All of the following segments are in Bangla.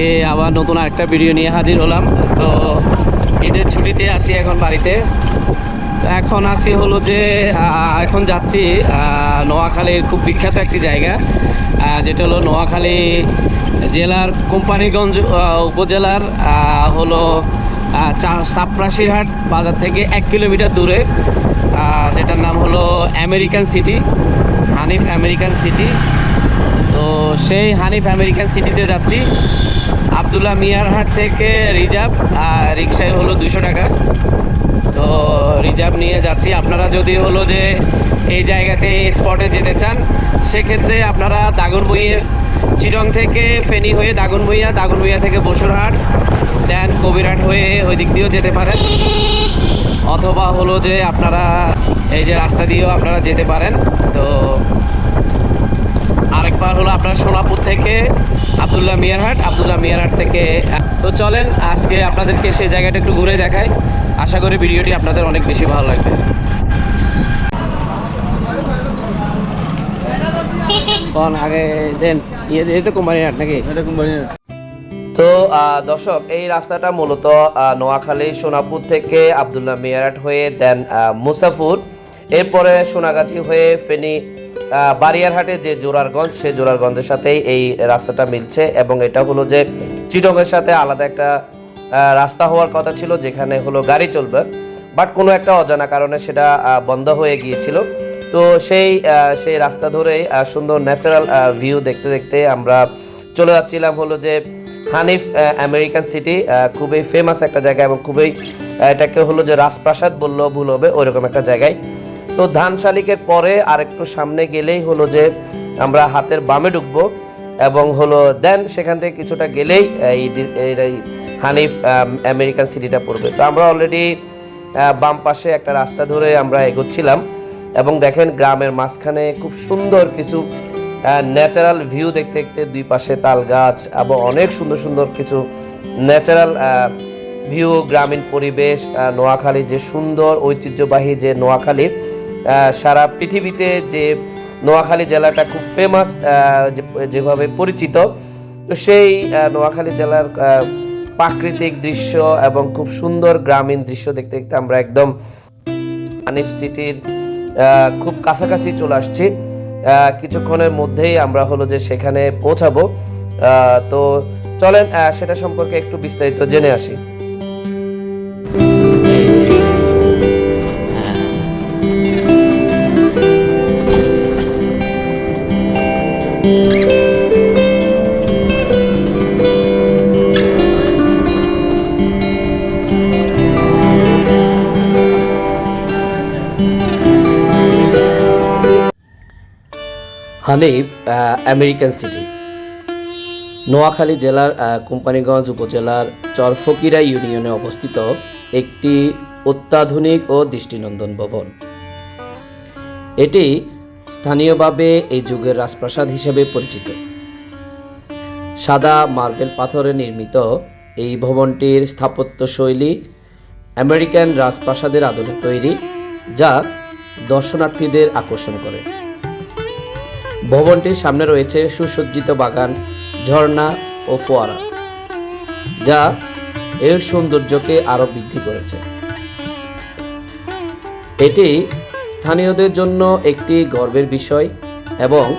আজকে আবার নতুন আরেকটা ভিডিও নিয়ে হাজির হলাম। তো ঈদের ছুটিতে আসি এখন বাড়িতে। এখন আসি হলো যে এখন যাচ্ছি নোয়াখালীর খুব বিখ্যাত একটি জায়গা যেটা হলো নোয়াখালী জেলার কোম্পানিগঞ্জ উপজেলার হলো চাপরাশিরহাট বাজার থেকে এক কিলোমিটার দূরে যেটার নাম হলো American city, Hanif American city. তো সেই হানিফ আমেরিকান সিটিতে যাচ্ছি। আবদুল্লাহ মিয়ারহাট থেকে রিজার্ভ, আর রিক্সায় হলো দুশো টাকা। তো রিজার্ভ নিয়ে যাচ্ছি। আপনারা যদি হলো যে এই জায়গাতে স্পটে যেতে চান, সেক্ষেত্রে আপনারা দাগনভূঞে চিরং থেকে ফেনী হয়ে দাগনভূঞা দাগনভূঞা থেকে বসুরহাট, দেন কবিরহাট হয়ে ওই দিক দিয়েও যেতে পারেন। অথবা হলো যে আপনারা এই যে রাস্তা দিয়েও আপনারা যেতে পারেন। তো আরেকবার হলো আপনার সোনাপুর থেকে আবদুল্লাহ মিয়ারহাট আবদুল্লাহ মিয়ারহাট থেকে তো চলেন আজকে আপনাদেরকে সেই জায়গাটা একটু ঘুরে দেখাই। আশা করি ভিডিওটি আপনাদের অনেক বেশি ভালো লাগবে। আগে দেন ইয়ে তো কোম্পানি হাট নাকি এটা কোম্পানি তো আহ, দর্শক এই রাস্তাটা মূলত নোয়াখালী সোনাপুর থেকে আবদুল্লাহ মিয়ারাট হয়ে দেন আহ, মুসাফুর। এরপরে সোনাগাছি হয়ে ফেনী বারিয়ারহাটে যে জোরারগঞ্জ, সেই জোরারগঞ্জের সাথেই এই রাস্তাটা মিলছে এবং এটা হলো যে চিটংয়ের সাথে আলাদা একটা রাস্তা হওয়ার কথা ছিল যেখানে হলো গাড়ি চলবে। বাট কোনো একটা অজানা কারণে সেটা বন্ধ হয়ে গিয়েছিল। তো সেই সেই রাস্তা ধরেই সুন্দর ন্যাচারাল ভিউ দেখতে দেখতে আমরা চলে যাচ্ছিলাম হলো যে হানিফ আমেরিকান সিটি খুবই ফেমাস একটা জায়গা এবং খুবই এটাকে হলো যে রাজপ্রাসাদ বললেও ভুল হবে, ওইরকম একটা জায়গায়। তো ধান শালিকের পরে আর একটু সামনে গেলেই হলো যে আমরা হাতের বামে ঢুকবো এবং হলো দেন সেখান থেকে কিছুটা গেলেই এই হানিফ আমেরিকান সিটিটা পড়বে। তো আমরা অলরেডি বাম পাশে একটা রাস্তা ধরে আমরা এগোচ্ছিলাম এবং দেখেন গ্রামের মাঝখানে খুব সুন্দর কিছু ন্যাচারাল ভিউ দেখতে দেখতে দুই পাশে তাল গাছ এবং অনেক সুন্দর সুন্দর কিছু ন্যাচারাল ভিউ গ্রামীণ পরিবেশ আহ, নোয়াখালী যে সুন্দর ঐতিহ্যবাহী যে নোয়াখালী আহ, সারা পৃথিবীতে যে নোয়াখালী জেলাটা খুব ফেমাস যেভাবে পরিচিত, তো সেই নোয়াখালী জেলার প্রাকৃতিক দৃশ্য এবং খুব সুন্দর গ্রামীণ দৃশ্য দেখতে দেখতে আমরা একদম হানিফ সিটির খুব কাছাকাছি চলে আসছি। কিছুক্ষণের মধ্যেই আমরা হলো যে সেখানে পৌঁছাবো। তো চলেন সেটা সম্পর্কে একটু বিস্তারিত জেনে আসি। Hanif American city. নোয়াখালী জেলার কোম্পানিগঞ্জ উপজেলার চরফকিরা ইউনিয়নে অবস্থিত একটি অত্যাধুনিক ও দৃষ্টিনন্দন ভবন। এটি স্থানীয়ভাবে এই যুগের রাজপ্রাসাদ হিসেবে পরিচিত। সাদা মার্বেল পাথরে নির্মিত এই ভবনটির স্থাপত্য শৈলী আমেরিকান রাজপ্রাসাদের আদলে তৈরি, যা দর্শনার্থীদের আকর্ষণ করে। ভবনটির সামনে রয়েছে সুসজ্জিত বাগান, ঝর্ণা ও ফোয়ারা, যা এর সৌন্দর্যকে আরও বৃদ্ধি করেছে। এটি স্থানীয়দের জন্য একটি গর্বের বিষয় এবং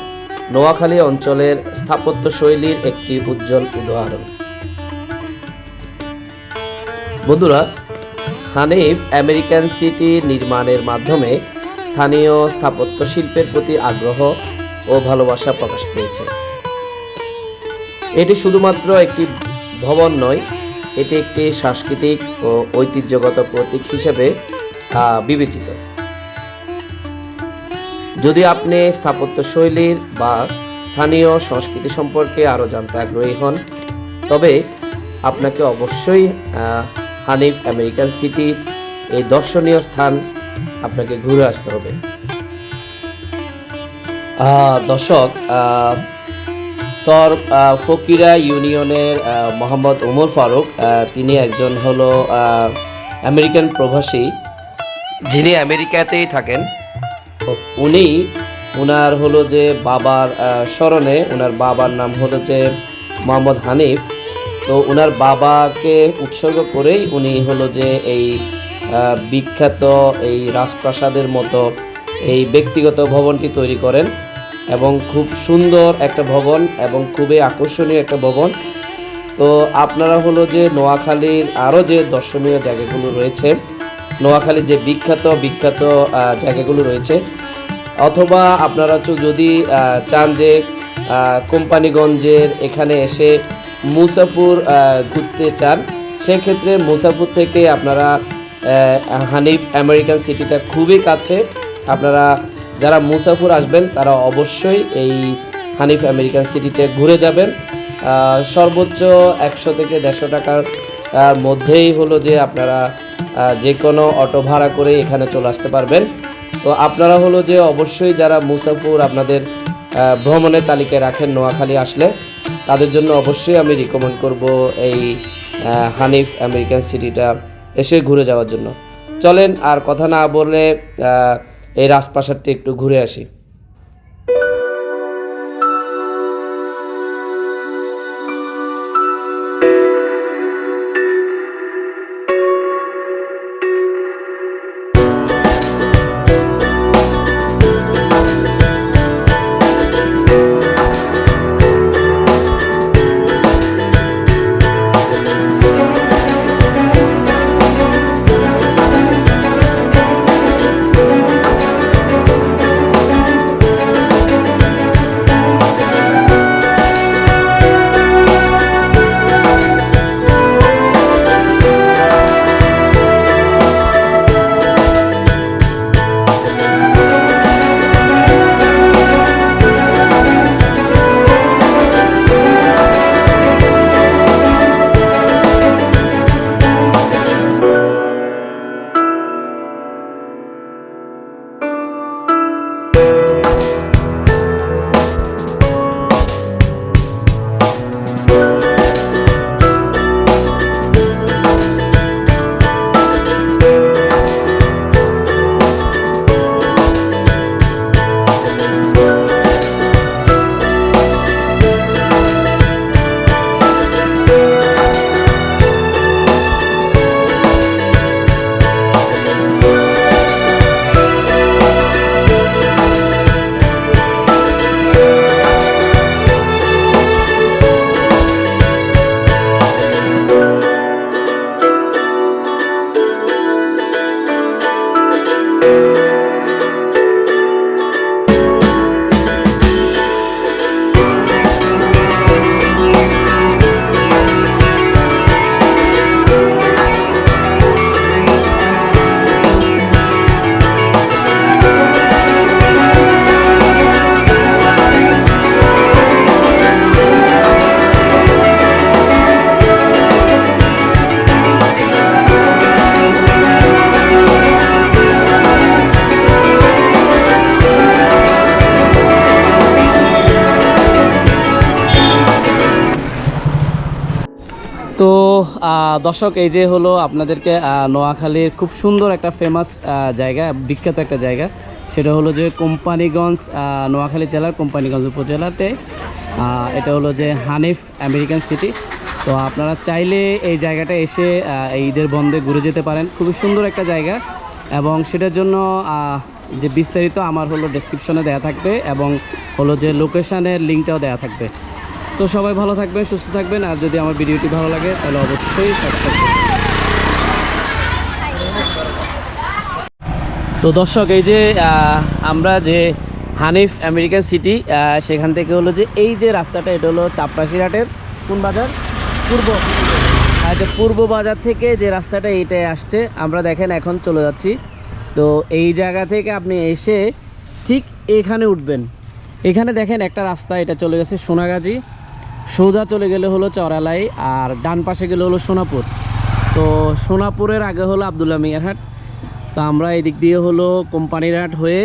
নোয়াখালী অঞ্চলের স্থাপত্য শৈলীর একটি উজ্জ্বল উদাহরণ। বন্ধুরা, হানিফ আমেরিকান সিটি নির্মাণের মাধ্যমে স্থানীয় স্থাপত্য শিল্পের প্রতি আগ্রহ ও ভালোবাসা প্রকাশ পেয়েছে। এটি শুধুমাত্র একটি ভবন নয়, এটি একটি সাংস্কৃতিক ও ঐতিহ্যগত প্রতীক হিসেবে বিবেচিত। যদি আপনি স্থাপত্য শৈলীর বা স্থানীয় সংস্কৃতি সম্পর্কে আরও জানতে আগ্রহী হন, তবে আপনাকে অবশ্যই হানিফ আমেরিকান সিটির এই দর্শনীয় স্থান আপনাকে ঘুরে আসতে হবে। দর্শক সর ফকিরা ইউনিয়নের মোহাম্মদ ওমর ফারুক তিনি একজন হলো আমেরিকান প্রবাসী। যিনি আমেরিকাতেই থাকেন, উনি ওনার হলো যে বাবার স্মরণে ওনার বাবার নাম হলো যে মোহাম্মদ হানিফ। তো ওনার বাবাকে উৎসর্গ করেই উনি হলো যে এই বিখ্যাত এই রাজপ্রাসাদের মতো এই ব্যক্তিগত ভবনটি তৈরি করেন। এবং খুব সুন্দর একটা ভবন এবং খুবই আকর্ষণীয় একটা ভবন। তো আপনারা হলো যে নোয়াখালীর আরও যে দর্শনীয় জায়গাগুলো রয়েছে, নোয়াখালীর যে বিখ্যাত বিখ্যাত জায়গাগুলো রয়েছে, অথবা আপনারা যদি চান যে কোম্পানিগঞ্জের এখানে এসে মুসাফুর ঘুরতে চান, সেক্ষেত্রে মুসাফুর থেকে আপনারা হানিফ আমেরিকান সিটিটা খুবই কাছে। আপনারা যারা মুসাফুর আসবেন, তারা অবশ্যই এই হানিফ আমেরিকান সিটিতে ঘুরে যাবেন। সর্বোচ্চ একশো থেকে দেড়শো টাকার মধ্যেই হলো যে আপনারা যে কোনো অটো ভাড়া করে এখানে চলে আসতে পারবেন। তো আপনারা হলো যে অবশ্যই যারা মুসাফুর আপনাদের ভ্রমণের তালিকায় রাখেন নোয়াখালী আসলে, তাদের জন্য অবশ্যই আমি রিকমেন্ড করব এই হানিফ আমেরিকান সিটিটা এসে ঘুরে যাওয়ার জন্য। চলেন আর কথা না বলে এই রাজপ্রাসাদটি একটু ঘুরে আসি। তো দর্শক, এই যে হলো আপনাদেরকে নোয়াখালীর খুব সুন্দর একটা ফেমাস জায়গা, বিখ্যাত একটা জায়গা। সেটা হলো যে কোম্পানিগঞ্জ নোয়াখালী জেলার কোম্পানিগঞ্জ উপজেলাতে। এটা হলো যে হানিফ আমেরিকান সিটি। তো আপনারা চাইলে এই জায়গাটা এসে ঈদের বন্ধে ঘুরে যেতে পারেন। খুবই সুন্দর একটা জায়গা এবং সেটার জন্য যে বিস্তারিত আমার হলো ডেসক্রিপশনে দেওয়া থাকবে এবং হলো যে লোকেশানের লিঙ্কটাও দেওয়া থাকবে। তো সবাই ভালো থাকবেন, সুস্থ থাকবেন, আর যদি আমার ভিডিওটি ভালো লাগে, তাহলে অবশ্যই সাবস্ক্রাইব করবেন। তো দর্শক, এই যে আমরা যে হানিফ আমেরিকান সিটি সেখান থেকে হলো যে, এই যে রাস্তাটা, এটা হলো চাপরাশিরহাটের কোন বাজার? পূর্ব। আচ্ছা পূর্ব বাজার থেকে যে রাস্তাটা এইটাই আসছে। আমরা দেখেন, এখন চলে যাচ্ছি। তো এই জায়গা থেকে আপনি এসে ঠিক এখানে উঠবেন। এখানে দেখেন একটা রাস্তা, এটা চলে গেছে সোনাগাজী। সোজা চলে গেলে হলো চরালাই আর ডান পাশে গেলে হলো সোনাপুর। তো সোনাপুরের আগে হলো আবদুল্লাহ মিয়ারহাট তো আমরা এই দিক দিয়ে হলো কোম্পানির হাট হয়ে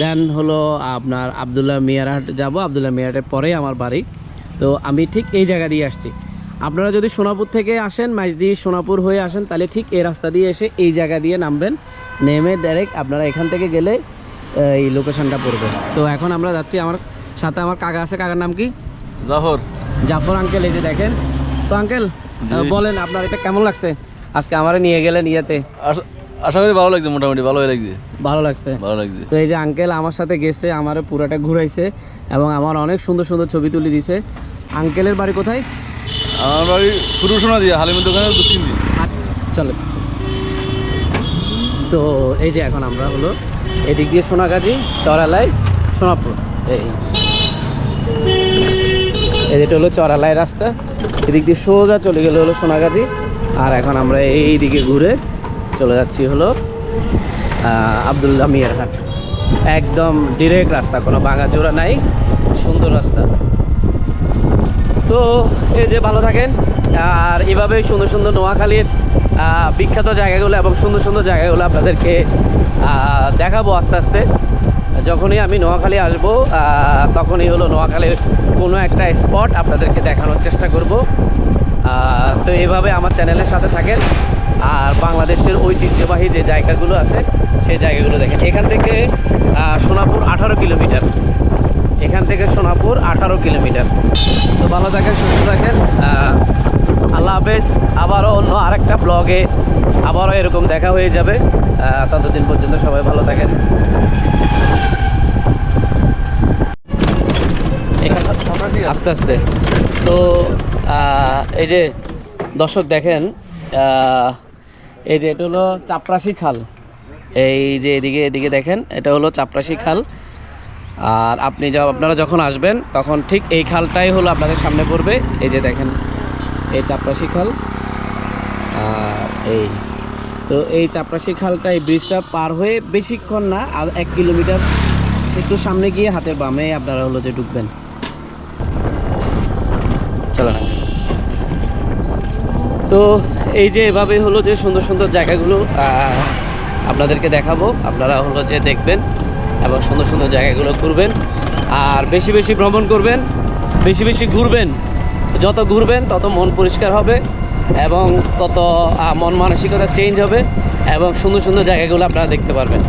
দেন হলো আপনার আবদুল্লাহ মিয়ারহাট যাব। আবদুল্লাহ মিয়ারহাটের পরেই আমার বাড়ি। তো আমি ঠিক এই জায়গা দিয়ে আসছি। আপনারা যদি সোনাপুর থেকে আসেন মাঝদি সোনাপুর হয়ে আসেন, তাহলে ঠিক এই রাস্তা দিয়ে এসে এই জায়গা দিয়ে নামবেন। নেমে ডাইরেক্ট আপনারা এখান থেকে গেলে এই লোকেশনটা পড়বে। তো এখন আমরা যাচ্ছি আমার সাথে আমার কাকা আছে। কাকার নাম কি? জহর জাফর আঙ্কেল এই যে দেখেন। তো আঙ্কেল বলেন আপনার এটা কেমন লাগছে? আজকে আমারে নিয়ে গেলেন ইয়েতে। আশা- করি ভালো লাগছে মোটামুটি ভালো লাগছে। ভালো লাগছে। ভালো লাগছে। তো এই যে আঙ্কেল আমার সাথে গেছে আমারে পুরাটা ঘুরাইছে এবং আমার অনেক সুন্দর সুন্দর ছবি তুলে দিছে। আঙ্কেলের বাড়ি কোথায়? আমার বাড়ি পুরো শোনা দিয়ে হালিমের দোকানে দক্ষিণ দিয়ে চলে। তো এই যে এখন আমরা হলো এদিক দিয়ে সোনাগাজী চরালাই সোনাপুর। এই। এদিকটা হলো চরালাই রাস্তা। এদিক দিয়ে সোজা চলে গেলে হলো সোনাগাজী। আর এখন আমরা এই দিকে ঘুরে চলে যাচ্ছি হলো আহ, আবদুল্লাহ মিয়ার ঘাট একদম ডিরেক্ট রাস্তা কোনো ভাঙাচোরা নাই সুন্দর রাস্তা। তো এই যে ভালো থাকেন আর এভাবেই সুন্দর সুন্দর নোয়াখালীর বিখ্যাত জায়গাগুলো এবং সুন্দর সুন্দর জায়গাগুলো আপনাদেরকে দেখাবো আস্তে আস্তে। যখনই আমি নোয়াখালী আসব তখনই হলো নোয়াখালীর কোনো একটা স্পট আপনাদেরকে দেখানোর চেষ্টা করব। তো এভাবে আমার চ্যানেলের সাথে থাকেন। আর বাংলাদেশের ঐতিহ্যবাহী যে জায়গাগুলো আছে, সেই জায়গাগুলো দেখেন। এখান থেকে সোনাপুর আঠারো কিলোমিটার। এখান থেকে সোনাপুর আঠারো কিলোমিটার। তো ভালো থাকেন, সুস্থ থাকেন। আল্লাহ হাফেজ। আবারও অন্য আরেকটা ব্লগে আবারও এরকম দেখা হয়ে যাবে। ততদিন পর্যন্ত সবাই ভালো থাকেন। আস্তে আস্তে। তো এই যে দর্শক দেখেন এই যে এটা হলো চাপরাশি খাল। এই যে এদিকে এদিকে দেখেন, এটা হলো চাপরাশি খাল। আর আপনি যা, আপনারা যখন আসবেন, তখন ঠিক এই খালটাই হলো আপনাদের সামনে পড়বে। এই যে দেখেন, এই চাপরাশি খাল। আর এই, তো এই চাপরাশি খালটা এই ব্রিজটা পার হয়ে বেশিক্ষণ না, আর এক কিলোমিটার একটু সামনে গিয়ে হাতের বামে আপনারা হলো যে ঢুকবেন। চলো না। তো এই যে এভাবে হলো যে সুন্দর সুন্দর জায়গাগুলো আপনাদেরকে দেখাবো। আপনারা হলো যে দেখবেন এবং সুন্দর সুন্দর জায়গাগুলো ঘুরবেন। আর বেশি বেশি ভ্রমণ করবেন, বেশি বেশি ঘুরবেন। যত ঘুরবেন, তত মন পরিষ্কার হবে এবং তত মন মানসিকতা চেঞ্জ হবে এবং সুন্দর সুন্দর জায়গাগুলো আপনারা দেখতে পারবেন।